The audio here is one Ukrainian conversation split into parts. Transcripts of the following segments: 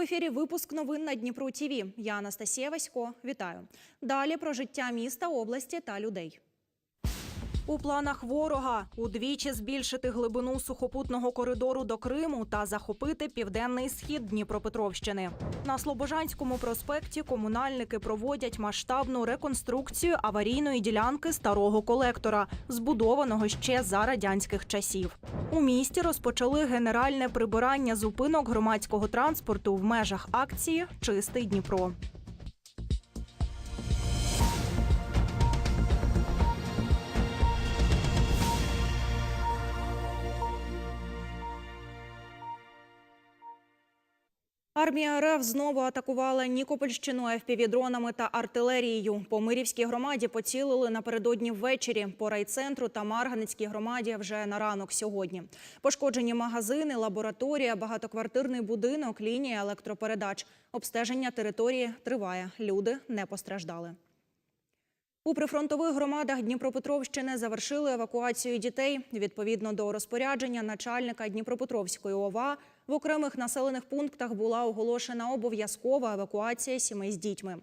Ефірі випуск новин на Дніпро ТІВІ. Я Анастасія Васько. Вітаю. Далі про життя міста, області та людей. У планах ворога удвічі збільшити глибину сухопутного коридору до Криму та захопити південний схід Дніпропетровщини. На Слобожанському проспекті комунальники проводять масштабну реконструкцію аварійної ділянки старого колектора, збудованого ще за радянських часів. У місті розпочали генеральне прибирання зупинок громадського транспорту в межах акції Чистий Дніпро. Армія РФ знову атакувала Нікопольщину ФПВ-дронами та артилерією. По Мирівській громаді поцілили напередодні ввечері. По райцентру та Марганецькій громаді вже на ранок сьогодні. Пошкоджені магазини, лабораторія, багатоквартирний будинок, лінія електропередач. Обстеження території триває. Люди не постраждали. У прифронтових громадах Дніпропетровщини завершили евакуацію дітей. Відповідно до розпорядження начальника Дніпропетровської ОВА, в окремих населених пунктах була оголошена обов'язкова евакуація сімей з дітьми.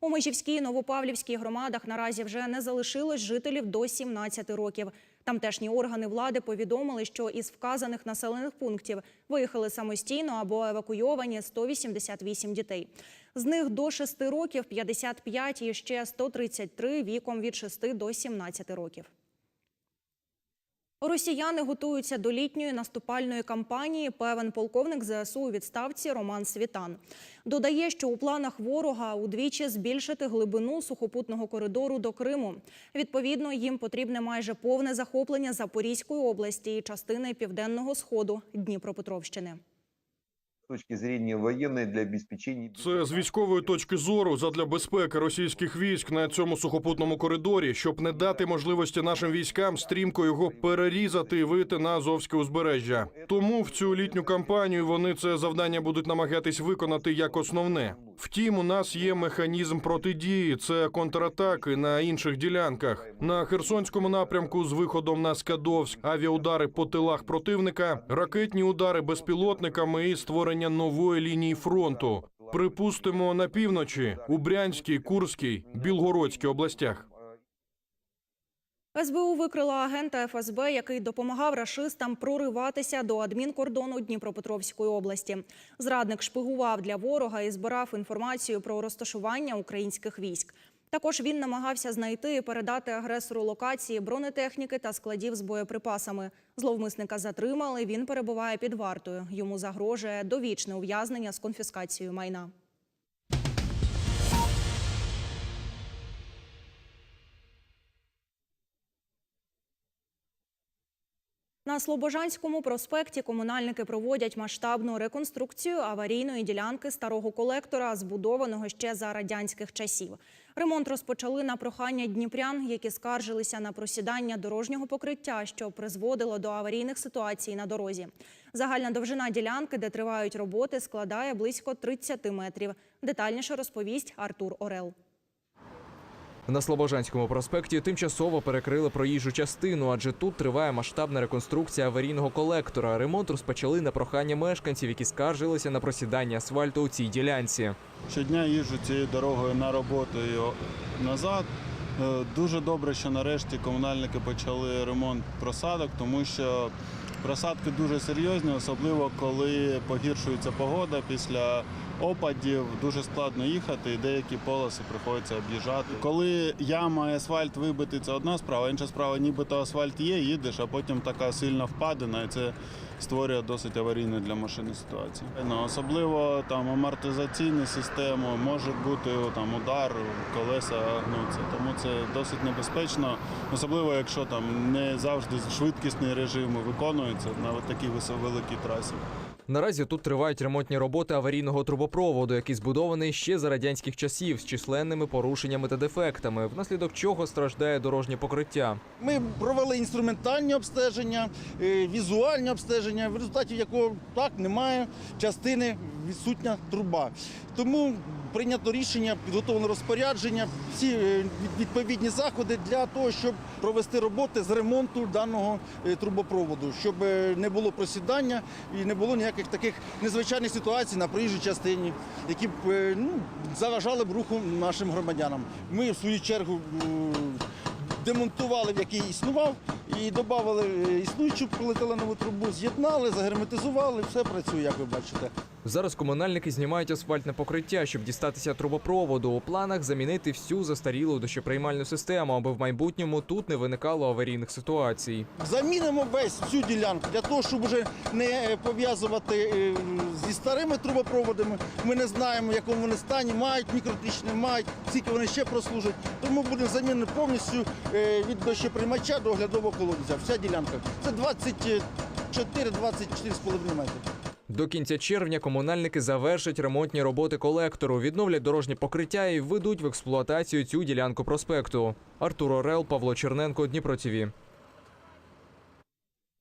У Межівській, Новопавлівській громадах наразі вже не залишилось жителів до 17 років. Тамтешні органи влади повідомили, що із вказаних населених пунктів виїхали самостійно або евакуйовані 188 дітей. З них до 6 років 55 і ще 133 віком від 6 до 17 років. Росіяни готуються до літньої наступальної кампанії. Певен полковник ЗСУ у відставці Роман Світан додає, що у планах ворога удвічі збільшити глибину сухопутного коридору до Криму. Відповідно, їм потрібне майже повне захоплення Запорізької області і частини південного сходу Дніпропетровщини. Точки зрения воєнної для обеспечения... Це з військової точки зору задля безпеки російських військ на цьому сухопутному коридорі, щоб не дати можливості нашим військам стрімко його перерізати і вийти на Азовське узбережжя. Тому в цю літню кампанію вони це завдання будуть намагатись виконати як основне. Втім, у нас є механізм протидії. Це контратаки на інших ділянках. На Херсонському напрямку з виходом на Скадовськ, авіаудари по тилах противника, ракетні удари безпілотниками і створення нової лінії фронту. Припустимо на півночі у Брянській, Курській, Білгородській областях. СБУ викрила агента ФСБ, який допомагав рашистам прориватися до адмінкордону Дніпропетровської області. Зрадник шпигував для ворога і збирав інформацію про розташування українських військ. Також він намагався знайти і передати агресору локації бронетехніки та складів з боєприпасами. Зловмисника затримали. Він перебуває під вартою. Йому загрожує довічне ув'язнення з конфіскацією майна. На Слобожанському проспекті комунальники проводять масштабну реконструкцію аварійної ділянки старого колектора, збудованого ще за радянських часів. Ремонт розпочали на прохання дніпрян, які скаржилися на просідання дорожнього покриття, що призводило до аварійних ситуацій на дорозі. Загальна довжина ділянки, де тривають роботи, складає близько 30 метрів. Детальніше розповість Артур Орел. На Слобожанському проспекті тимчасово перекрили проїжджу частину, адже тут триває масштабна реконструкція аварійного колектора. Ремонт розпочали на прохання мешканців, які скаржилися на просідання асфальту у цій ділянці. Щодня їжджу цією дорогою на роботу і назад. Е, Дуже добре, що нарешті комунальники почали ремонт просадок, тому що просадки дуже серйозні, особливо коли погіршується погода після опадів. Дуже складно їхати, і деякі полоси приходиться об'їжджати. Коли яма і асфальт вибитий, це одна справа, інша справа, нібито асфальт є, їдеш, а потім така сильна впадина, і це створює досить аварійну для машини ситуацію. Ну, особливо там амортизаційні системи, може бути там удар, колеса гнуться. Тому це досить небезпечно, особливо якщо там не завжди швидкісні режими виконуються на такій великій трасі. Наразі тут тривають ремонтні роботи аварійного трубопроводу, який збудований ще за радянських часів з численними порушеннями та дефектами, внаслідок чого страждає дорожнє покриття. Ми провели інструментальні обстеження, е, візуальні обстеження, в результаті якого так немає частини відсутня труба. Тому прийнято рішення, підготовлено розпорядження, всі е, відповідні заходи для того, щоб провести роботи з ремонту даного е, трубопроводу, щоб е, не було просідання і не було ніяких таких незвичайних ситуацій на проїжджій частині, які б ну, заважали б руху нашим громадянам. Ми, в свою чергу, демонтували, який існував, і додали існуючу поліетиленову трубу, з'єднали, загерметизували, все працює, як ви бачите. Зараз комунальники знімають асфальтне покриття, щоб дістатися трубопроводу. У планах замінити всю застарілу дощоприймальну систему, аби в майбутньому тут не виникало аварійних ситуацій. Замінимо весь всю ділянку для того, щоб вже не е, пов'язувати е, зі старими трубопроводами. Ми не знаємо, в якому вони стані, мають мікротичні, мають, скільки вони ще прослужать. Тому буде замінено повністю е, від дощоприймача до оглядового колодця. Вся ділянка. Це 24-24,5 метри. До кінця червня комунальники завершать ремонтні роботи колектору, відновлять дорожнє покриття і введуть в експлуатацію цю ділянку проспекту. Артур Орел, Павло Черненко, Дніпро ТІВІ.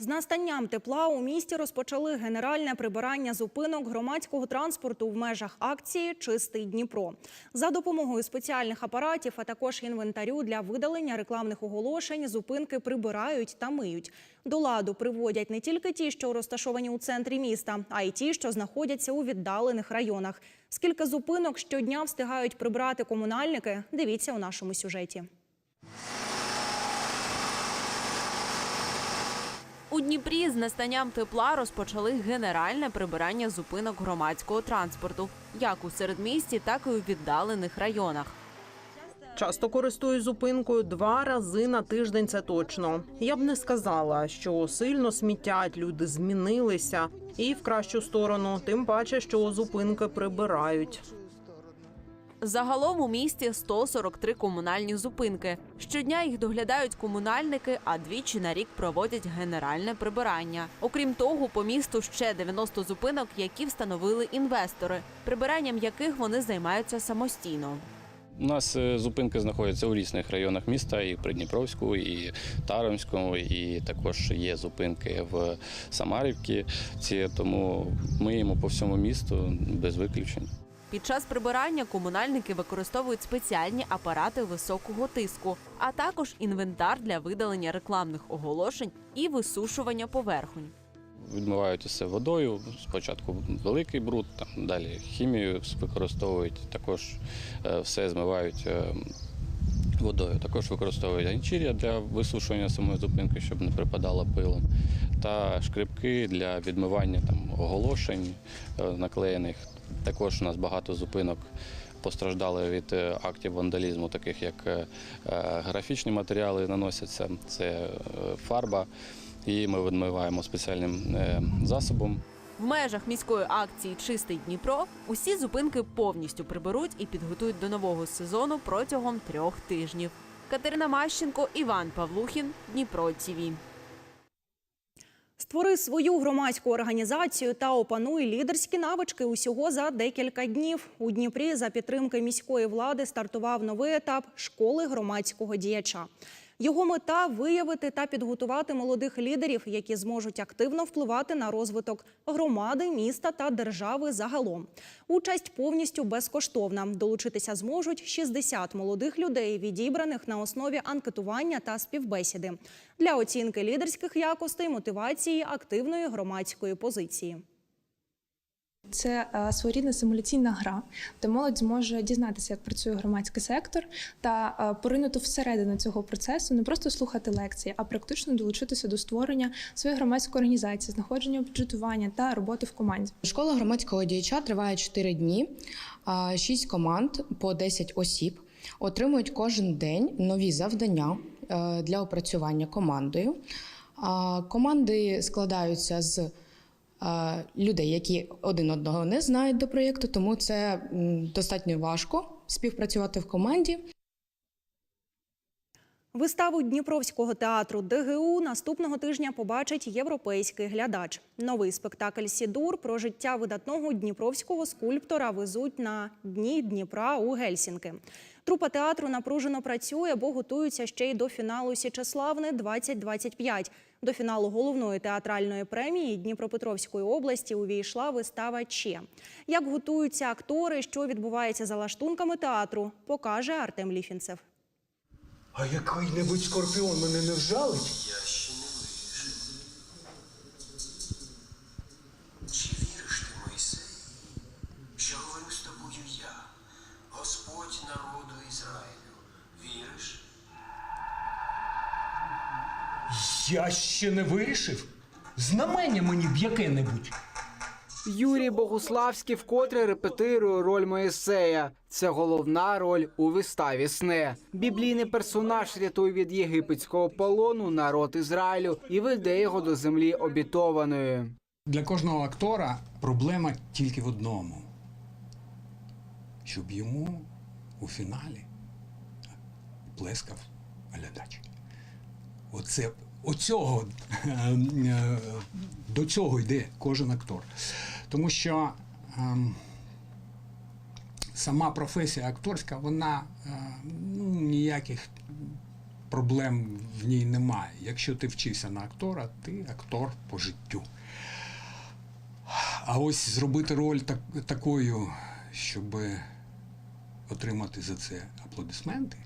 З настанням тепла у місті розпочали генеральне прибирання зупинок громадського транспорту в межах акції Чистий Дніпро за допомогою спеціальних апаратів, а також інвентарю для видалення рекламних оголошень. Зупинки прибирають та миють. До ладу приводять не тільки ті, що розташовані у центрі міста, а й ті, що знаходяться у віддалених районах. Скільки зупинок щодня встигають прибрати комунальники? Дивіться у нашому сюжеті. У Дніпрі з настанням тепла розпочали генеральне прибирання зупинок громадського транспорту, як у середмісті, так і у віддалених районах. Часто користуюсь зупинкою два рази на тиждень. Це точно. Я б не сказала, що сильно смітять, люди змінилися і в кращу сторону. Тим паче, що зупинки прибирають. Загалом у місті 143 комунальні зупинки. Щодня їх доглядають комунальники, а двічі на рік проводять генеральне прибирання. Окрім того, по місту ще 90 зупинок, які встановили інвестори, прибиранням яких вони займаються самостійно. У нас е, зупинки знаходяться у різних районах міста, і в Придніпровську, і Таромському, і також є зупинки в Самарівці. Ці тому миємо по всьому місту без виключень. Під час прибирання комунальники використовують спеціальні апарати високого тиску, а також інвентар для видалення рекламних оголошень і висушування поверхонь. Відмивають усе водою. Спочатку великий бруд, там далі хімію використовують. Також е, все змивають е, водою. Також використовують ганчір'я для висушування самої зупинки, щоб не припадало пилом, та шкребки для відмивання там оголошень е, наклеєних. Також у нас багато зупинок постраждали від е, актів вандалізму, таких як е, е, графічні матеріали наносяться, це фарба. І ми відмиваємо спеціальним засобом. В межах міської акції Чистий Дніпро усі зупинки повністю приберуть і підготують до нового сезону протягом трьох тижнів. Катерина Мащенко, Іван Павлухін, Дніпро ТІВІ. Створи свою громадську організацію та опануй лідерські навички усього за декілька днів. У Дніпрі за підтримки міської влади стартував новий етап школи громадського діяча. Його мета виявити та підготувати молодих лідерів, які зможуть активно впливати на розвиток громади, міста та держави загалом. Участь повністю безкоштовна. Долучитися зможуть 60 молодих людей, відібраних на основі анкетування та співбесіди для оцінки лідерських якостей, мотивації, активної громадської позиції. Це е, своєрідна симуляційна гра, де молодь зможе дізнатися, як працює громадський сектор, та е, поринути всередину цього процесу, не просто слухати лекції, а практично долучитися до створення своєї громадської організації, знаходження бюджетування та роботи в команді. Школа громадського діяча триває 4 дні, 6 команд по 10 осіб. Отримують кожен день нові завдання е, для опрацювання командою. Команди складаються з людей, які один одного не знають до проєкту, тому це достатньо важко співпрацювати в команді. Виставу Дніпровського театру ДГУ наступного тижня побачить європейський глядач. Новий спектакль Сідур про життя видатного дніпровського скульптора везуть на дні Дніпра у Гельсінки. Трупа театру напружено працює, бо готуються ще й до фіналу Січеславни 2025. До фіналу головної театральної премії Дніпропетровської області увійшла вистава Че. Як готуються актори, що відбувається за лаштунками театру, покаже Артем Ліфінцев. А який-небудь скорпіон мене не вжалить? Чи віриш ти, Мойсей, що говорю з тобою я, Господь народу Ізраїлю? Віриш? Я ще не вирішив. Знамення мені б яке-небудь. Юрій Богуславський вкотре репетирує роль Моїсея. Це головна роль у виставі сне. Біблійний персонаж рятує від єгипетського полону народ Ізраїлю і веде його до землі обітованої. Для кожного актора проблема тільки в одному. Щоб йому у фіналі плескав глядач. Оце, оцього, е, до цього йде кожен актор. Тому що ем, сама професія акторська, вона е, ну, ніяких проблем в ній немає. Якщо ти вчився на актора, ти актор по життю. А ось зробити роль так, такою, щоб отримати за це аплодисменти,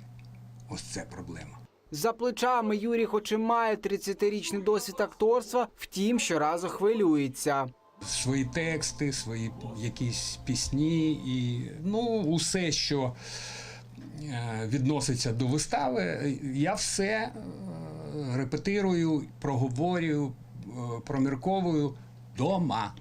ось це проблема. За плечами Юрій, хоч і має 30-річний досвід акторства, втім, щоразу хвилюється. Свої тексти, свої якісь пісні і ну, усе, що е, відноситься до вистави, я все е, репетирую, проговорюю, е, промірковую дома.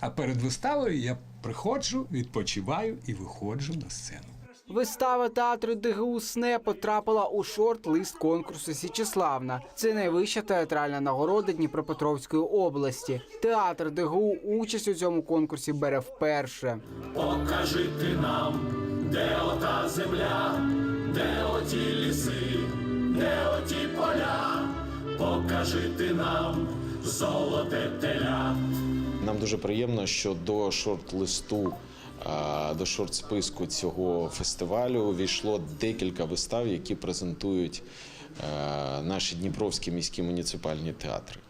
А перед виставою я приходжу, відпочиваю і виходжу на сцену. Вистава театру ДГУ «Сне» потрапила у шорт-лист конкурсу Січеславна. Це найвища театральна нагорода Дніпропетровської області. Театр ДГУ участь у цьому конкурсі бере вперше. Покажи ти нам, де ота земля, де оті ліси, де оті поля, покажи ти нам золоте теля. Нам дуже приємно, що до шорт-листу, до шорт-списку цього фестивалю війшло декілька вистав, які презентують е, наші дніпровські міські муніципальні театри.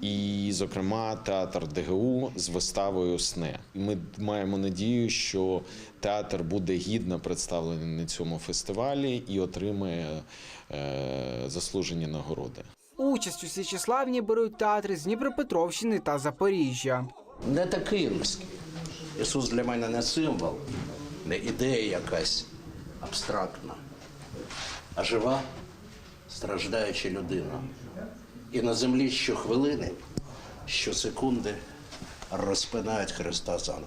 І, зокрема, театр ДГУ з виставою Сне. Ми маємо надію, що театр буде гідно представлений на цьому фестивалі і отримає е, заслужені нагороди. Участь у Січеславні беруть театри з Дніпропетровщини та Запоріжжя. Не такий римський. Ісус для мене не символ, не ідея якась абстрактна, а жива, страждаюча людина. І на землі щохвилини, щосекунди розпинають Христа заново.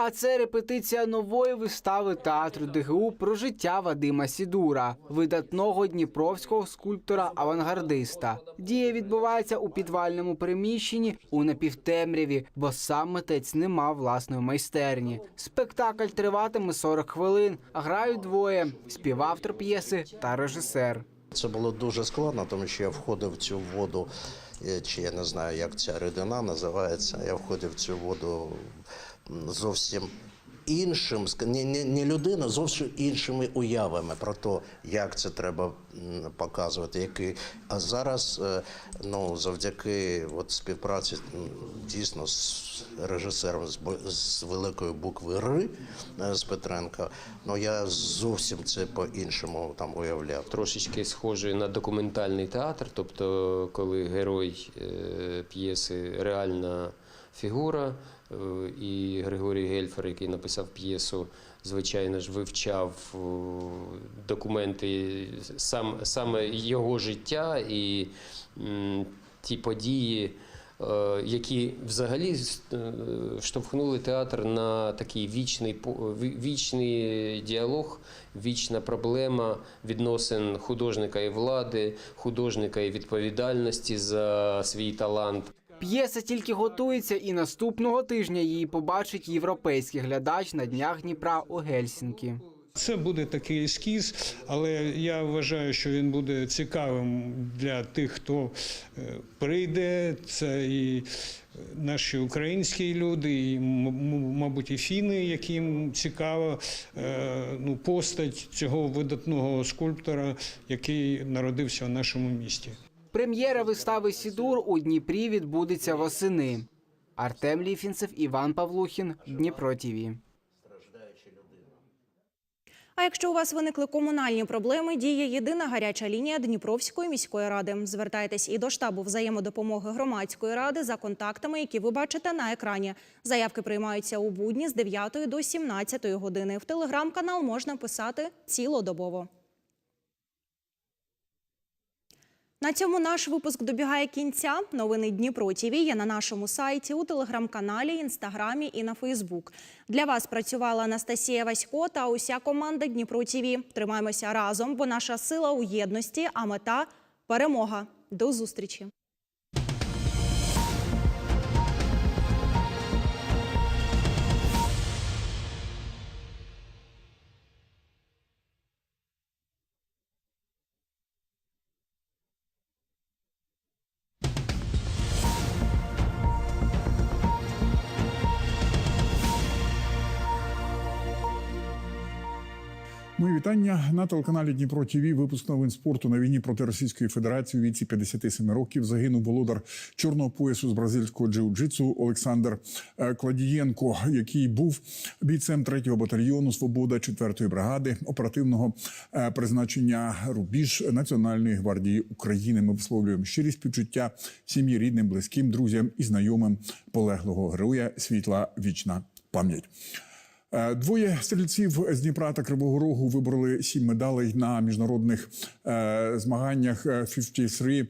А це репетиція нової вистави театру ДГУ про життя Вадима Сідура, видатного дніпровського скульптора-авангардиста. Дія відбувається у підвальному приміщенні у напівтемряві, бо сам митець не мав власної майстерні. Спектакль триватиме 40 хвилин. Грають двоє: співавтор п'єси та режисер. Це було дуже складно, тому що я входив в цю воду, е, чи я не знаю, як ця рідина називається. Я входив в цю воду зовсім іншим, не, не, не людина, зовсім іншими уявами про те, як це треба показувати. Який. А зараз, е, ну, завдяки от, співпраці дійсно з режисером з, з великої букви Р е, з Петренка, ну я зовсім це по-іншому там уявляв. Трошечки схожий на документальний театр, тобто коли герой е, п'єси реальна фігура, і Григорій Гельфер, який написав п'єсу, звичайно ж вивчав е, документи сам, саме його життя і ті події. е, Які взагалі е, штовхнули театр на такий вічний вічний діалог, вічна проблема відносин художника і влади, художника і відповідальності за свій талант. П'єса тільки готується, і наступного тижня її побачить європейський глядач на днях Дніпра у Гельсінкі. Це буде такий ескіз, але я вважаю, що він буде цікавим для тих, хто е, прийде. Це і наші українські люди, і, мабуть, і фіни, яким цікава е, ну, постать цього видатного скульптора, який народився в нашому місті. Прем'єра вистави Сідур у Дніпрі відбудеться восени. Артем Ліфінцев, Іван Павлухін, Дніпро ТІВІ. А якщо у вас виникли комунальні проблеми, діє єдина гаряча лінія Дніпровської міської ради. Звертайтесь і до штабу взаємодопомоги громадської ради за контактами, які ви бачите на екрані. Заявки приймаються у будні з 9 до 17 години. В телеграм-канал можна писати цілодобово. На цьому наш випуск добігає кінця. Новини Дніпро ТІВІ є на нашому сайті, у телеграм-каналі, інстаграмі і на Фейсбук. Для вас працювала Анастасія Васько та уся команда Дніпро ТІВІ. Тримаємося разом, бо наша сила у єдності, а мета перемога. До зустрічі. Вітання на телеканалі Дніпро ТІВІ. Випуск новин спорту на війні проти Російської Федерації у віці 57 років загинув володар чорного поясу з бразильського джиу-джитсу Олександр е, Кладієнко, який був бійцем 3-го батальйону Свобода 4-ї бригади оперативного е, призначення Рубіж Національної гвардії України. Ми висловлюємо щирі співчуття сім'ї, рідним, близьким, друзям і знайомим полеглого героя. Світла вічна пам'ять. Е, Двоє стрільців з Дніпра та Кривого Рогу вибороли сім медалей на міжнародних е, змаганнях е, 53 е,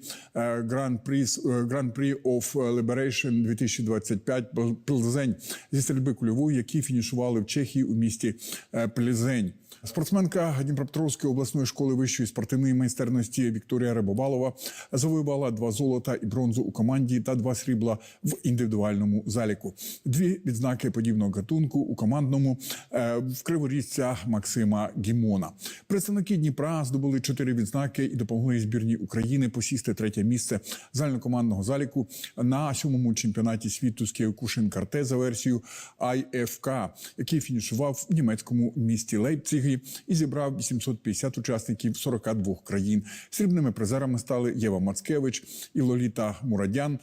Grand Prix, Grand Prix of Liberation 2025 Плзень зі стрільби кульової, які фінішували в Чехії у місті е, Плзень. Спортсменка Дніпропетровської обласної школи вищої спортивної майстерності Вікторія Рибовалова завоювала два золота і бронзу у команді та два срібла в індивідуальному заліку. Дві відзнаки подібного гатунку у командному е, в криворіжця Максима Гімона. Представники Дніпра здобули чотири відзнаки і допомогли збірній України посісти третє місце загальнокомандного заліку на сьомому чемпіонаті світу з Кіокушин Карте за версією IFK, який фінішував в німецькому місті Лейпцігі і зібрав 850 учасників з 42 країн. Срібними призерами стали Єва Мацкевич і Лоліта Мурадян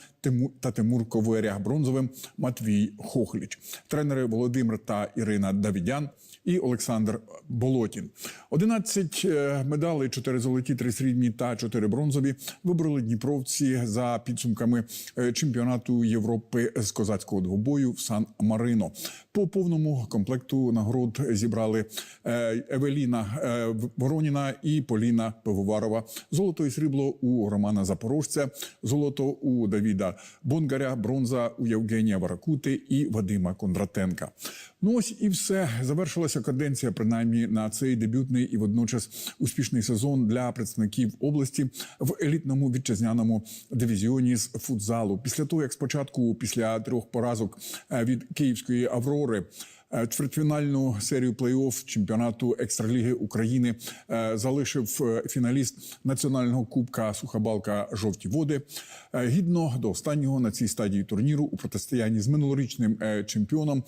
та Тимур Коверя. Бронзовим Матвій Хохліч. Тренери Володимир та Ірина Давідян і Олександр Болотін. 11 е, медалей, 4 золоті, 3 срібні та 4 бронзові вибрали дніпровці за підсумками е, чемпіонату Європи з козацького двобою в Сан-Марино. По повному комплекту нагород зібрали е, Евеліна е, Вороніна і Поліна Пивоварова. Золото і срібло у Романа Запорожця, золото у Давіда Бонгаря, бронза у Євгенія Варакути і Вадима Кондратенка. Ну ось і все. Завершилася каденція, принаймні на цей дебютний і водночас успішний сезон для представників області в елітному вітчизняному дивізіоні з футзалу. Після того, як спочатку, після трьох поразок е, від Київської Аврори. Е, Чвертьфінальну серію плей-офф чемпіонату екстраліги України е, залишив е, фіналіст національного кубка Сухабалка Жовті води. Гідно до останнього на цій стадії турніру у протистоянні з минулорічним чемпіоном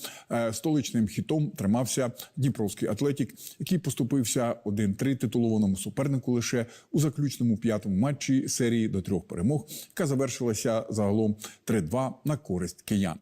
столичним хітом тримався Дніпровський Атлетік, який поступився 1-3 титулованому супернику лише у заключному п'ятому матчі серії до трьох перемог, яка завершилася загалом 3-2 на користь киян.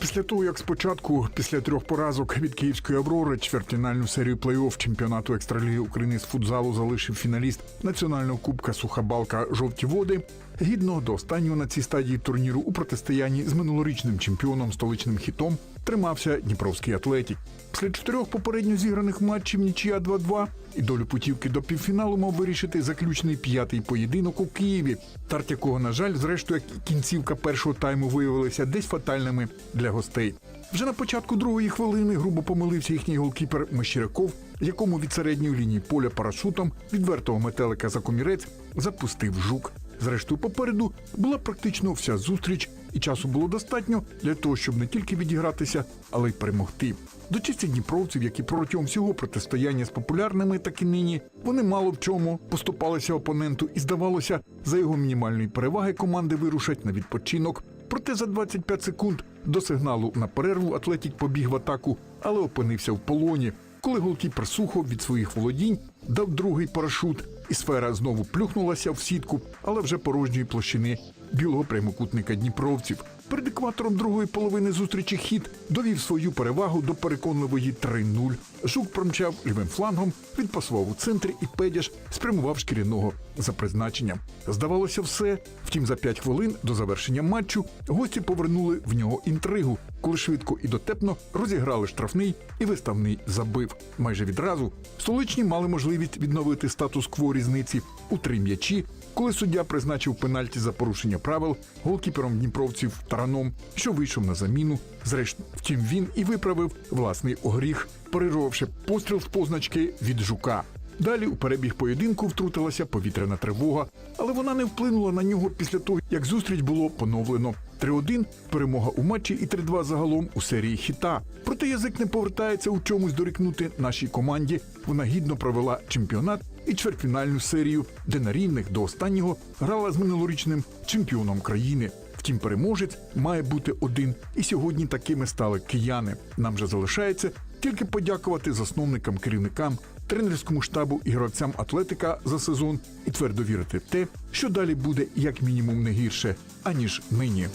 Після того, як спочатку, після трьох поразок від Київської Аврори, чвертьфінальну серію плей-офф чемпіонату екстраліги України з футзалу залишив фіналіст національного кубка Сухабалка Жовті води. Гідно до останнього на цій стадії турніру у протистоянні з минулорічним чемпіоном столичним хітом тримався Дніпровський Атлетік. Після чотирьох попередньо зіграних матчів нічия 2-2 і долю путівки до півфіналу мав вирішити заключний п'ятий поєдинок у Києві, старт якого, на жаль, зрештою, кінцівка першого тайму виявилися десь фатальними для гостей. Вже на початку другої хвилини грубо помилився їхній голкіпер Мещеряков, якому від середньої лінії поля парашутом відвертого метелика за комірець запустив жук. Зрештою, попереду була практично вся зустріч, і часу було достатньо для того, щоб не тільки відігратися, але й перемогти. До честі дніпровців, які протягом всього протистояння з популярними, так і нині, вони мало в чому поступалися опоненту, і здавалося, за його мінімальної переваги команди вирушать на відпочинок. Проте за 25 секунд до сигналу на перерву Атлетік побіг в атаку, але опинився в полоні. Коли голкіпер Сухов від своїх володінь дав другий парашут, і сфера знову плюхнулася в сітку, але вже порожньої площини білого прямокутника дніпровців. Перед екватором другої половини зустрічі хід довів свою перевагу до переконливої 3-0. Жук промчав лівим флангом, відпасував у центрі і Педяш спрямував шкіряного за призначенням. Здавалося, все. Втім, за 5 хвилин до завершення матчу гості повернули в нього інтригу, коли швидко і дотепно розіграли штрафний і виставний забив. Майже відразу столичні мали можливість відновити статус-кво різниці у три м'ячі, коли суддя призначив пенальті за порушення правил голкіпером дніпровців Тараном, що вийшов на заміну. Зрештою, втім, він і виправив власний огріх, перервавши постріл з позначки від жука. Далі у перебіг поєдинку втрутилася повітряна тривога, але вона не вплинула на нього після того, як зустріч було поновлено. 3-1 – перемога у матчі і 3-2 загалом у серії хіта. Проте язик не повертається у чомусь дорікнути нашій команді. Вона гідно провела чемпіонат і чвертьфінальну серію, де на рівних до останнього грала з минулорічним чемпіоном країни. Втім, переможець має бути один, і сьогодні такими стали кияни. Нам же залишається тільки подякувати засновникам, керівникам, тренерському штабу і гравцям атлетика за сезон і твердо вірити в те, що далі буде як мінімум не гірше аніж нині.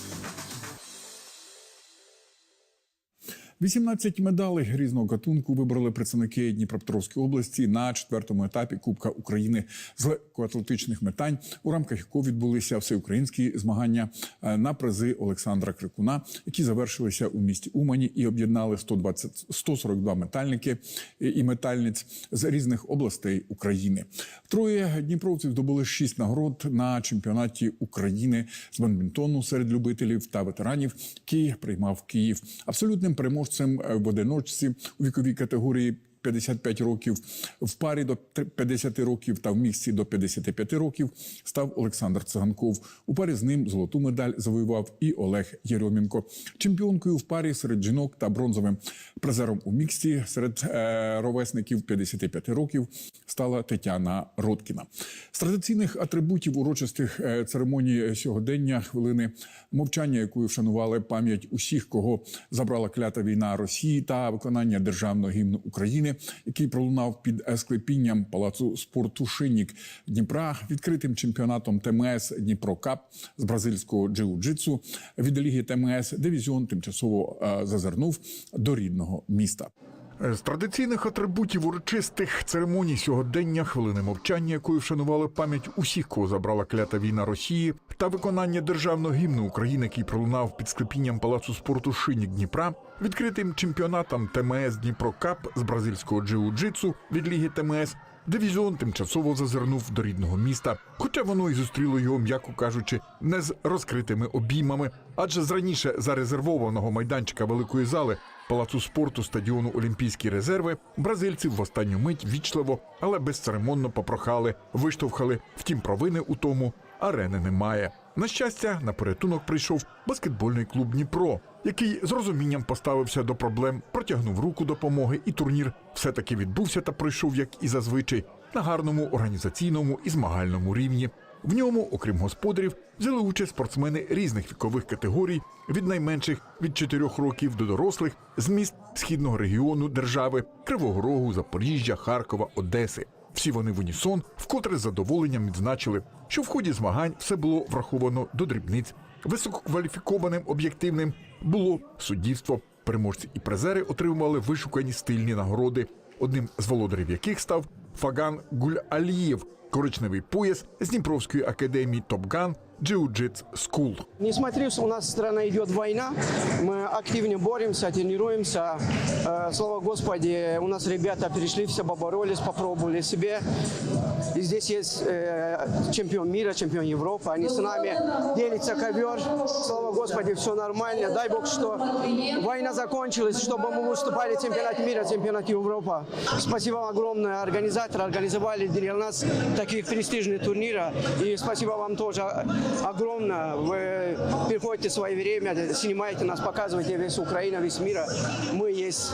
18 медалей різного гатунку вибрали представники Дніпропетровської області на четвертому етапі Кубка України з легкоатлетичних метань, у рамках якого відбулися всеукраїнські змагання е, на призи Олександра Крикуна, які завершилися у місті Умані і об'єднали 120 142 метальники і метальниць з різних областей України. Троє дніпровців здобули шість нагород на чемпіонаті України з бадмінтону серед любителів та ветеранів, який приймав Київ. Абсолютним переможцем в одиночці у віковій категорії. 55 років в парі до 50 років та в місці до 55 років став Олександр Циганков. У парі з ним золоту медаль завоював і Олег Єрьомінко. Чемпіонкою в парі серед жінок та бронзовим призером у міксті серед е, ровесників 55 років стала Тетяна Роткіна. З традиційних атрибутів урочистих е, церемоній сьогодення хвилини мовчання, якою вшанували пам'ять усіх, кого забрала клята війна Росії та виконання державного гімну України, який пролунав під склепінням палацу спорту Шинік Дніпра, відкритим чемпіонатом ТМС Дніпро Кап з бразильського джиу-джитсу від ліги ТМС дивізіон тимчасово е, зазирнув до рідного міста. З традиційних атрибутів урочистих церемоній сьогодення хвилини мовчання, якою вшанували пам'ять усіх, кого забрала клята війна Росії, та виконання державного гімну України, який пролунав під склепінням палацу спорту Шинік Дніпра, відкритим чемпіонатом ТМС Дніпро Кап з бразильського джиу-джитсу від ліги ТМС. Дивізіон тимчасово зазирнув до рідного міста, хоча воно і зустріло його, м'яко кажучи, не з розкритими обіймами, адже з раніше зарезервованого майданчика великої зали палацу спорту стадіону Олімпійські резерви бразильців в останню мить вічливо, але безцеремонно попрохали, виштовхали. Втім, провини у тому арени немає. На щастя, на порятунок прийшов баскетбольний клуб Дніпро, який з розумінням поставився до проблем, протягнув руку допомоги, і турнір все-таки відбувся та пройшов, як і зазвичай, на гарному організаційному і змагальному рівні. В ньому, окрім господарів, взяли участь спортсмени різних вікових категорій, від найменших від 4 років до дорослих з міст східного регіону держави Кривого Рогу, Запоріжжя, Харкова, Одеси. Всі вони в унісон вкотре з задоволенням відзначили, що в ході змагань все було враховано до дрібниць. Висококваліфікованим об'єктивним було суддівство. Переможці і призери отримували вишукані стильні нагороди, одним з володарів яких став Фаган Гуль-Алієв, коричневий пояс з Дніпровської академії Топган Jiu-Jitsu School. Несмотря у нас страна идет война, мы активно боремся, тренируемся. Э, Слава Господи, у нас ребята перешли, все поборолись, попробовали себе. И здесь есть э, чемпион мира, чемпион Европы. Они с нами делятся ковер. Слава Господи, все нормально. Дай Бог, что война закончилась, чтобы мы выступали в чемпионате мира, чемпионате Европы. Спасибо вам огромное. Организаторы организовали для нас таких престижных турниров. И спасибо вам тоже огромное. Вы приходите в свое время, снимаете нас, показываете весь Украина, весь мир. Мы есть.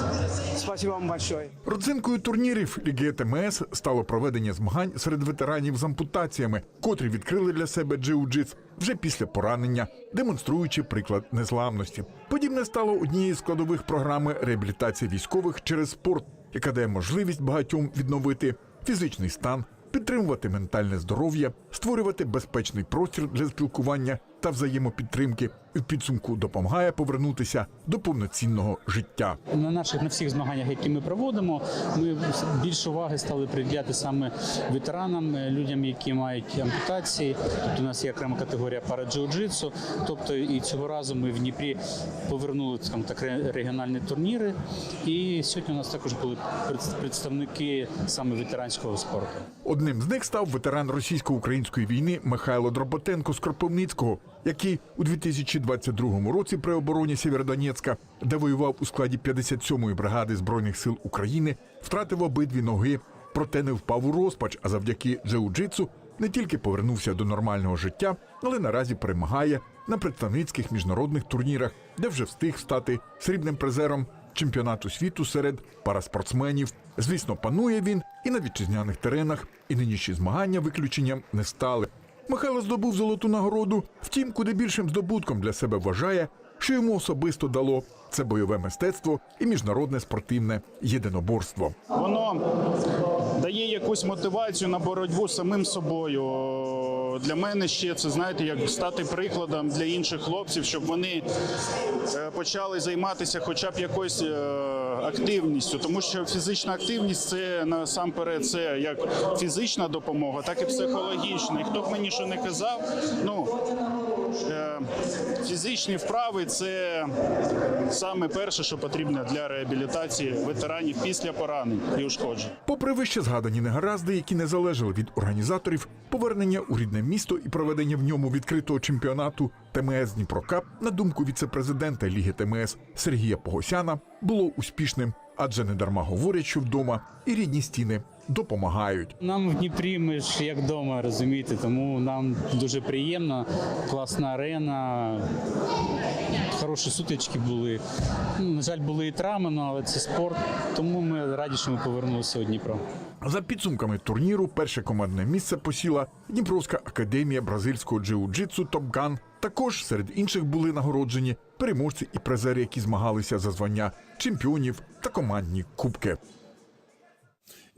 Спасибо вам большое. Родзинкою турнірів Ліги ТМС стало проведення змагань серед ветеранів з ампутаціями, котрі відкрили для себе джиу-джитс вже після поранення, демонструючи приклад незламності. Подібне стало однією з складових програми реабілітації військових через спорт, яка дає можливість багатьом відновити фізичний стан підтримувати ментальне здоров'я, створювати безпечний простір для спілкування та взаємопідтримки. І в підсумку допомагає повернутися до повноцінного життя. На наших на всіх змаганнях, які ми проводимо, ми більше уваги стали приділяти саме ветеранам, е, людям, які мають ампутації. Тобто у нас є окрема категорія параджиу-джитсу. Тобто і цього разу ми в Дніпрі повернули скажімо так регіональні турніри. І сьогодні у нас також були представники саме ветеранського спорту. Одним з них став ветеран російсько-української війни Михайло Дроботенко з Кропивницького, який у 2022 році при обороні Сєвєродонецька, де воював у складі 57-ї бригади збройних сил України, втратив обидві ноги, проте не впав у розпач. А завдяки джиу-джитсу не тільки повернувся до нормального життя, але наразі перемагає на представницьких міжнародних турнірах, де вже встиг стати срібним призером чемпіонату світу серед параспортсменів. Звісно, панує він і на вітчизняних теренах, і нинішні змагання виключенням не стали. Михайло здобув золоту нагороду. Втім, куди більшим здобутком для себе вважає, що йому особисто дало це бойове мистецтво і міжнародне спортивне єдиноборство. Воно дає якусь мотивацію на боротьбу з самим собою. Для мене ще це знаєте, як стати прикладом для інших хлопців, щоб вони е, почали займатися хоча б якоюсь е, активністю, тому що фізична активність це насамперед це як фізична допомога, так і психологічна. І хто б мені що не казав, ну фізичні вправи це саме перше, що потрібно для реабілітації ветеранів після поранень і ушкоджень. Попри вище згадані негаразди, які не залежали від організаторів, повернення у рідне місто і проведення в ньому відкритого чемпіонату ТМС Дніпрокап, на думку віце-президента Ліги ТМС Сергія Погосяна, було успішним, адже недарма говорять, що вдома і рідні стіни допомагають. Нам в Дніпрі ми ж як вдома, розумієте, тому нам дуже приємно. Класна арена, хороші сутички були. Ну, на жаль, були і травми, ну, але це спорт. Тому ми раді, що ми повернулися у Дніпро. За підсумками турніру, перше командне місце посіла Дніпровська академія бразильського джиу-джитсу Топган. Також серед інших були нагороджені переможці і призери, які змагалися за звання чемпіонів та командні кубки.